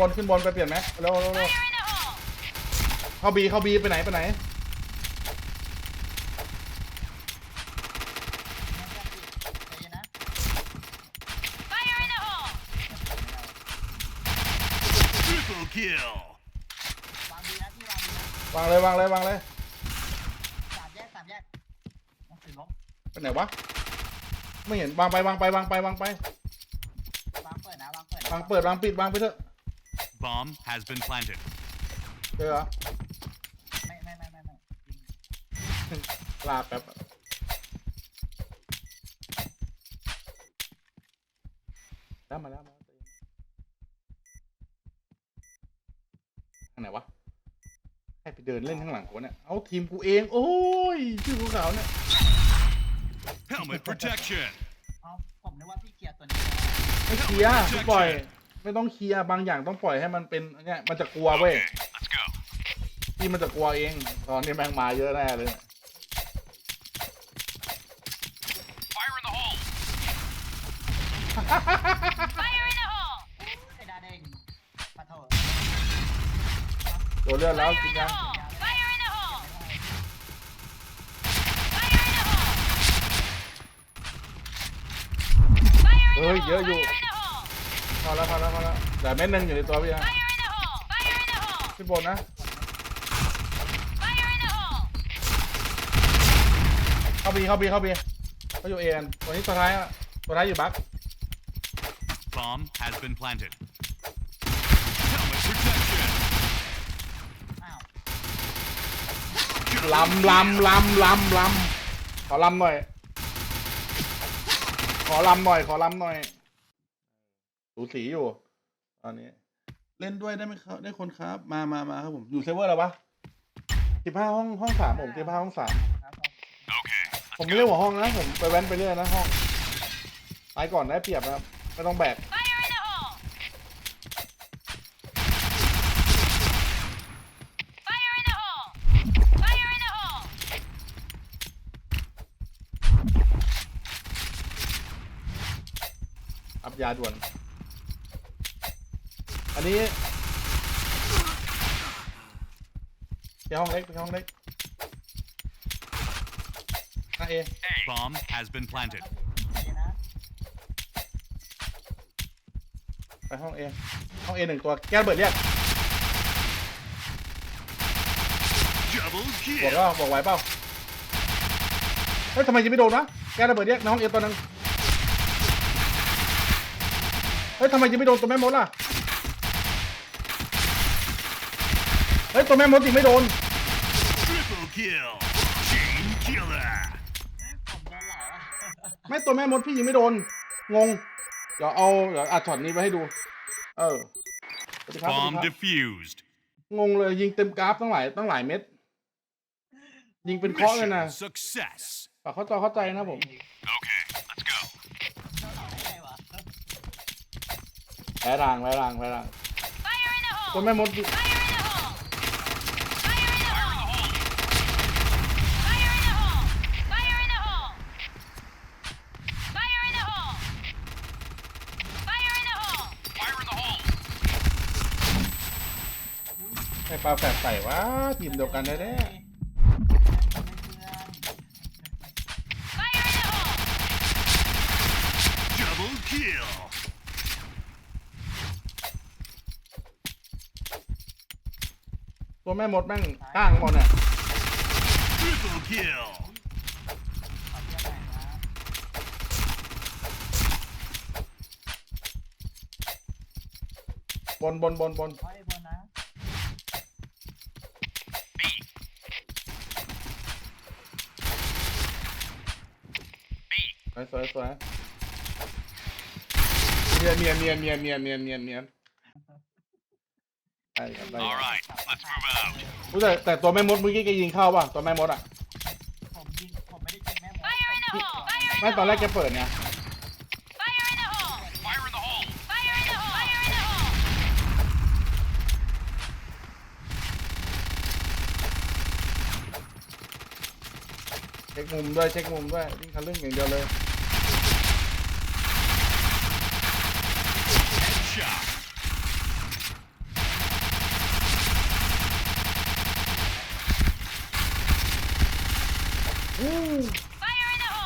บนขึ้นบนไปเปลี่ยนแม็กเร็วเร็วเร็ว Fire in the hole! เข้าบีเข้าบีไปไหนไปไหนใจเย็นนะ Fire in the hole! Triple kill. วางดีนะพี่วางดีนะวางเลยวางเลยวางเลยสามแยกสามแยกต้องถือล้มไปไหนวะไม่เห็นวางไปวางไปวางไปวางไปวางเปิดนะวางเปิดนะวางเปิดวางปิดวางไปเถอะ Bomb has been planted. เจอเหรอไม่ไม่ไม่ไม่ไม่ยิงลาแป๊บได้มาแล้วมาแล้วทางไหนวะให้ไปเดินเล่นข้างหลังกูเนี่ยเอาทีมกูเอง โอ้ยชื่อกูขาวเนี่ย Helmet protection. เอาผมนึกว่าพี่เคลียร์ตัวนี้ไม่เคลียร์ไม่ปล่อย ไม่ต้องเคลียร์บางอย่างต้องปล่อยให้มันเป็นอันเนี่ยมันจะกลัวเว้ย Okay, let's go. ที่มันจะกลัวเอง ตอนนี้แม่งมาเยอะแน่เลยเนี่ย Fire in the hole. Fire in the hole! ไอ้ดาเด้งปะโถตัวเลือดแล้ว Fire จริ in ง the ยัง hole! Fire in the hole! Fire in the hole! Fire in เฮ้ย the เยอะ hole! อยู่ Fire in the hole! พ อแล้วพอแล้วพอแล้วแต่เม็ดหนึ่งอยู่ในตัวพี่นะ Fire in the hole! Fire in the hole! ขึ้นบนนะ Fire in the hole! เข้าบีเข้าบีเข้าบีเขาอยู่เอ็นตัวนี้ตัวท้ายอะตัวท้ายอยู่บัค Bomb has been planted. Helmet protection. อ้าวลำลำลำลำลำขอลำหน่อย ขอลำหน่อย ขอลำหน่อย สูสีอยู่ตอนนี้ เล่นด้วยได้ไหมครับ ได้คนครับ มามามาครับผม อยู่เซิร์ฟเวอร์อะไรวะสิบห้าห้องห้องสามผมสิบห้าห้องสามครับผม Okay, ผมไม่เรียกหัวห้องนะ ผมไปแว้นไปเรื่อยนะห้องไปก่อนได้เปรียบนะครับไม่ต้องแบก Fire in the hole! Fire in the hole! Fire in the hole! อัพยาด่วน อันนี้ไปห้องเล็กไปห้องเล็กนาเอ bomb has been planted. ใจเย็นนะไปห้องเอห้องเอหนึ่งตัวแก้ระเบิดเรียก Double บอก kill. ก็บอกไหวเปล่าเฮ้ยทำไมจะไม่โดนวะแก้ระเบิดเรียกในห้องเอตัวหนึงเฮ้ยทำไมจะไม่โดนตัวแม่มดล่ะ เฮ้ยตัวแม่มดจริงไม่โดน Triple kill. Chain killer. ผมโดนเหลาอะไม่ตัวแม่มดพี่ยิงไม่โดน งง เดี๋ยวเอาเดี๋ยวอัดช็อตนี้ไว้ให้ดู เออสวัสดีครับสวัส Bomb ดีครับ defused. งงเลยยิงเต็มกราฟตั้งหลายตั้งหลายเม็ด ยิงเป็นเคราะห์เลยนะ Mission success. ฝากเข้าใจเข้าใจนะผม Okay, let's go. โดนเหลาได้ไงวะแพ้รางแพ้รางแพ้ราง Fire in the ตัว hole! แม่มดยิง Fire in the hole! Fire in the hole! Fire in the hole! Fire in the hole! Fire in the hole! Fire in the hole! Fire in the hole. ใส่ปลาแฝดใส่วะทีมเดียวกันแท้เพื่ๆตัวแม่มดแม่งก้างหมดเนี่ย Triple kill. บหน่อยนบนบนบนบน ขอไอ้บนนะ ส วยสวยสวยเมียนเมียนเมียนเมียนเมียนเมียนเมียนเมียนได้ครับได้ All right, let's move out. อุ๊ยแต่แต่ตัวแม่มดเมื่อกี้แกยิงเข้าป่ะตัวแม่มดอะผมยิงผมไม่ได้ยิงแม่หมด Fire in the hole! Fire in ไม่ the ตอนแรก hole! แกเปิดไง Fire in the hole! Fire in the hole. Fire in the hole! Fire in the hole! เช็คมุมด้วยเช็คมุมด้วยวิ่งทะลึ่งอย่างเดียวเลย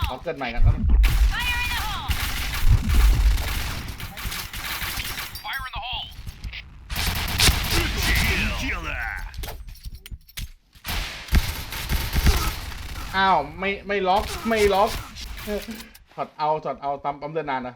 ขอเกิดใหม่กันครับอ้าวไม่ไม่ล็อกไม่ล็อกถอดเอาถอดเอาตำปั๊มเดินนานนะ